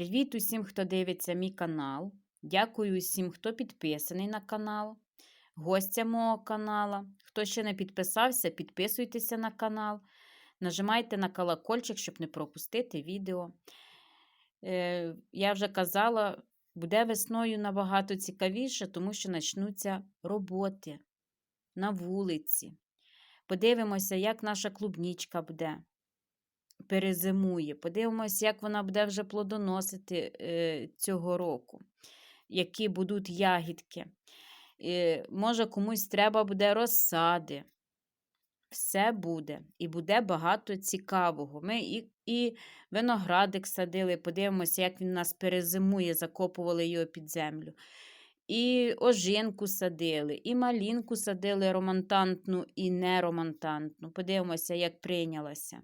Привіт усім, хто дивиться мій канал. Дякую усім, хто підписаний на канал, гостям мого канала. Хто ще не підписався, підписуйтеся на канал. Нажимайте на колокольчик, щоб не пропустити відео. Е, я вже казала, буде весною набагато цікавіше, тому що почнуться роботи на вулиці. Подивимося, як наша клубнічка буде перезимує. Подивимося, як вона буде вже плодоносити е, цього року, які будуть ягідки. Е, може, комусь треба буде розсади. Все буде. І буде багато цікавого. Ми і, і виноградик садили, подивимося, як він нас перезимує, закопували його під землю. І ожинку садили, і малінку садили романтантну і неромантантну. Подивимося, як прийнялася.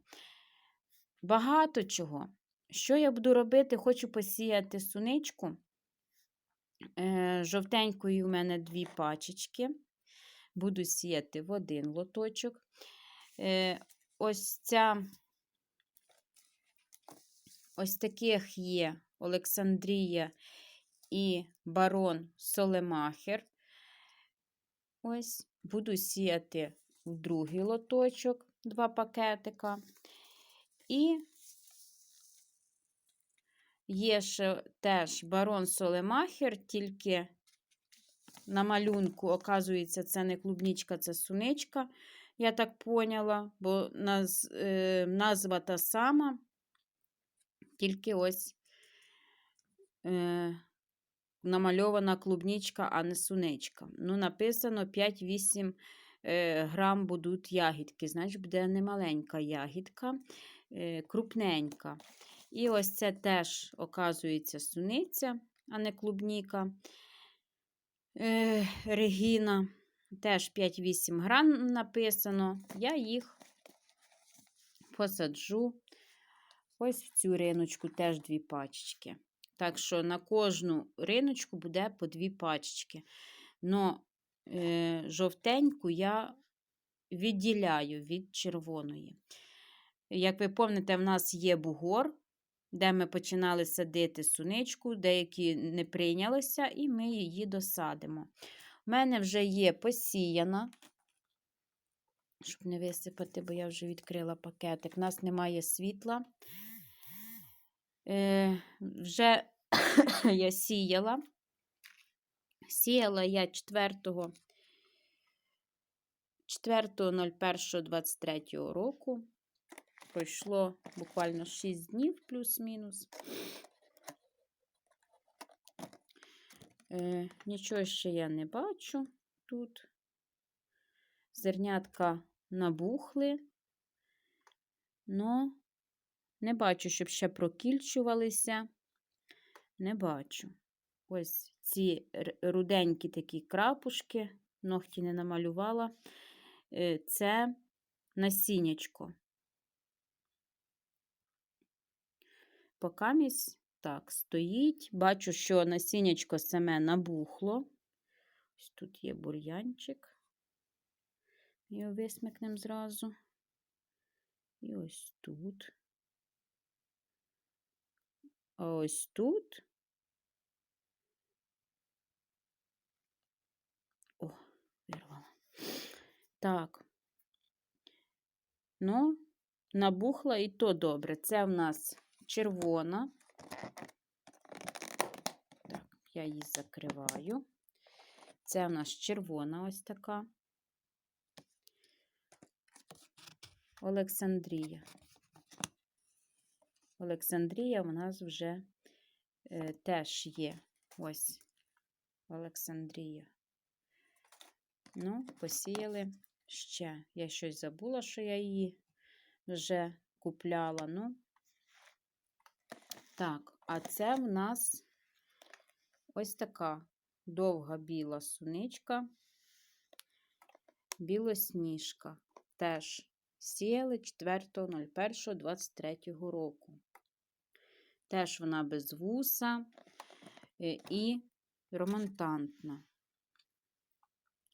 Багато чого. Що я буду робити? Хочу посіяти суничку. Е, Жовтенької у мене дві пачечки. Буду сіяти в один лоточок. Е, Ось ця, ось таких є Олександрія і барон Солемахер. Ось, буду сіяти в другий лоточок, два пакетика. І є ще теж барон Солемахер, тільки на малюнку, оказується, це не клубнічка, це суничка, я так поняла, бо наз, е, назва та сама, тільки ось е, намальована клубнічка, а не суничка. Ну, написано 5-8 е, грам будуть ягідки, значить, буде немаленька ягідка. Е, крупненька. І ось це теж, оказується, суниця, а не клубніка. Регіна. Теж 5-8 грам написано. Я їх посаджу. Ось в цю риночку теж дві пачечки. Так що на кожну риночку буде по дві пачечки. Но е, жовтеньку я відділяю від червоної. Як ви пам'ятаєте, в нас є бугор, де ми починали садити суничку, деякі не прийнялися, і ми її досадимо. У мене вже є посіяна, щоб не висипати, бо я вже відкрила пакетик. У нас немає світла. Е, Вже я сіяла. Сіяла я 4 4.01.23 року. Пройшло буквально 6 днів, плюс-мінус. Е, Нічого ще я не бачу тут. Зернятка набухли, но не бачу, щоб ще прокільчувалися. Не бачу. Ось ці руденькі такі крапушки, ногті не намалювала. Е, це насіннячко. Покамість так стоїть. Бачу, що насіннячко саме набухло. Ось тут є бур'янчик. Його висмикнемо зразу. І ось тут. А ось тут. О, вирвала. Так. Ну, набухла і то добре. Це в нас червона. Так, я її закриваю. Це у нас червона ось така. Олександрія. Олександрія у нас вже е, теж є. Ось Олександрія. Ну, посіяли ще. Я щось забула, що я її вже купляла. Ну, так, а це в нас ось така довга біла суничка, білосніжка. Теж сіяли 4.01.23 року. Теж вона без вуса е, і романтантна.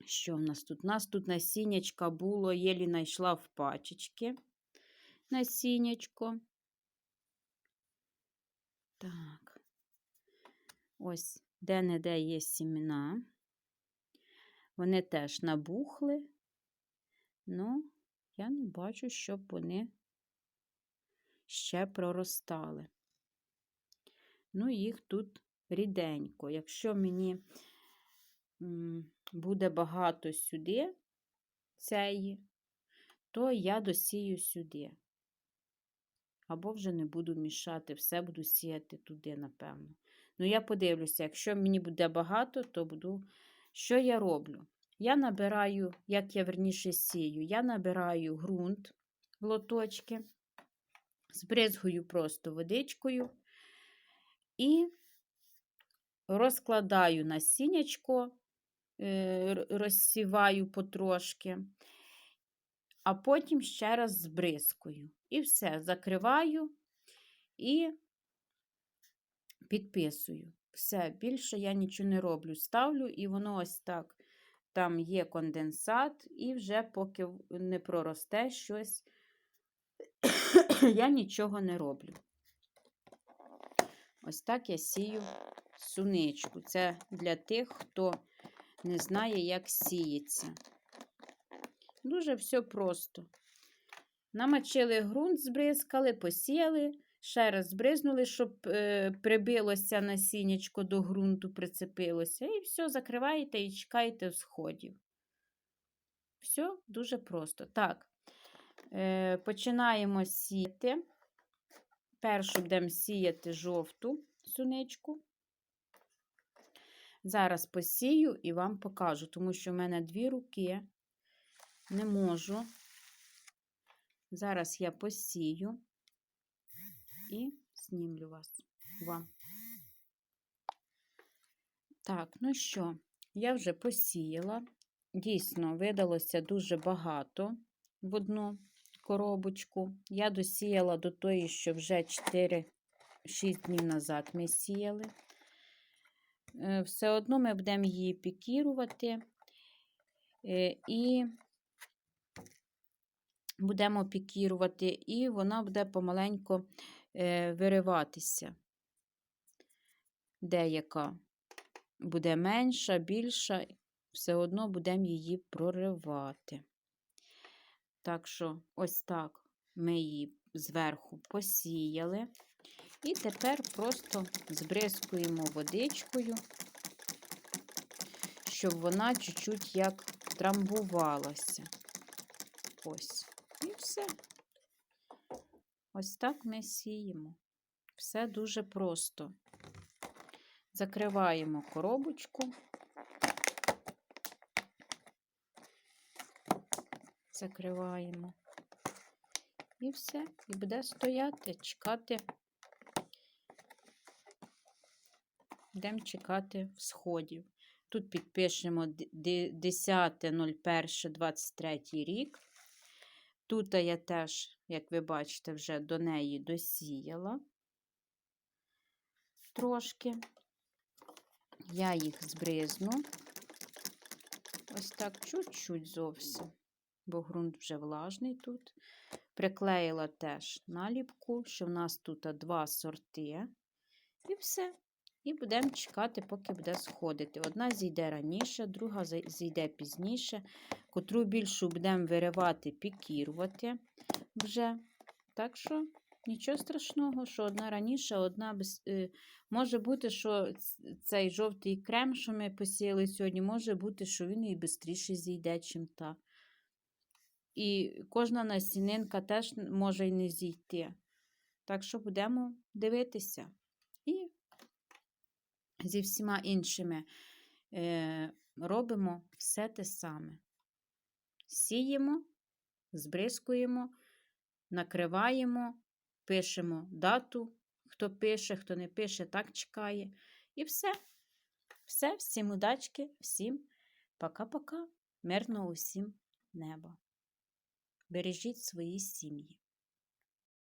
Що в нас тут? У нас тут насіннячка було, єлі знайшла в пачечки насіннячко. Так. Ось де-не-де є сімена. Вони теж набухли, ну, я не бачу, щоб вони ще проростали. Ну, їх тут ріденько. Якщо мені буде багато сюди цієї, то я досію сюди. Або вже не буду мішати, все буду сіяти туди, напевно. Ну, я подивлюся, якщо мені буде багато, то буду. Що я роблю? Я набираю, як я верніше сію, я набираю ґрунт в лоточки, збризгую просто водичкою і розкладаю насіннячко, е, розсіваю потрошки, а потім ще раз збризкую. І все, закриваю і підписую. Все, більше я нічого не роблю. Ставлю, і воно ось так. Там є конденсат, і вже поки не проросте щось, я нічого не роблю. Ось так я сію суничку. Це для тих, хто не знає, як сіється. Дуже все просто. Намочили ґрунт, збризкали, посіяли, ще раз збризнули, щоб е, прибилося насіннячко до ґрунту, прицепилося. І все, закриваєте і чекаєте всходів. Все дуже просто. Так, е, починаємо сіяти. Першу будемо сіяти жовту суничку. Зараз посію і вам покажу, тому що в мене дві руки не можу. Зараз я посію і знімлю вас вам. Так, ну що, я вже посіяла. Дійсно, видалося дуже багато в одну коробочку. Я досіяла до тої, що вже 4-6 днів назад ми сіяли. Е, Все одно ми будемо її пікірувати е, і будемо пікірувати, і вона буде помаленько е, вириватися. Деяка буде менша, більша, все одно будемо її проривати. Так що, ось так ми її зверху посіяли. І тепер просто збризкуємо водичкою, щоб вона чуть-чуть як трамбувалася. Ось. І все. Ось так ми сіємо. Все дуже просто. Закриваємо коробочку. Закриваємо. І все. І буде стояти, чекати. Будемо чекати всходів. Тут підпишемо 10.01.23 рік. Тут я теж, як ви бачите, вже до неї досіяла трошки. Я їх збризну. Ось так чуть-чуть зовсім, бо ґрунт вже влажний тут. Приклеїла теж наліпку, що в нас тут два сорти. І все. І будемо чекати, поки буде сходити. Одна зійде раніше, друга зійде пізніше. Котру більшу будемо виривати, пікірувати вже. Так що нічого страшного, що одна раніше, одна без. Е, може бути, що цей жовтий крем, що ми посіяли сьогодні, може бути, що він і швидше зійде, чим та. І кожна насінинка теж може й не зійти. Так що будемо дивитися. І зі всіма іншими е, робимо все те саме. Сіємо, збризкуємо, накриваємо, пишемо дату, хто пише, хто не пише, так чекає. І все. Все, всім удачки, всім пока-пока. Мирного усім неба. Бережіть свої сім'ї.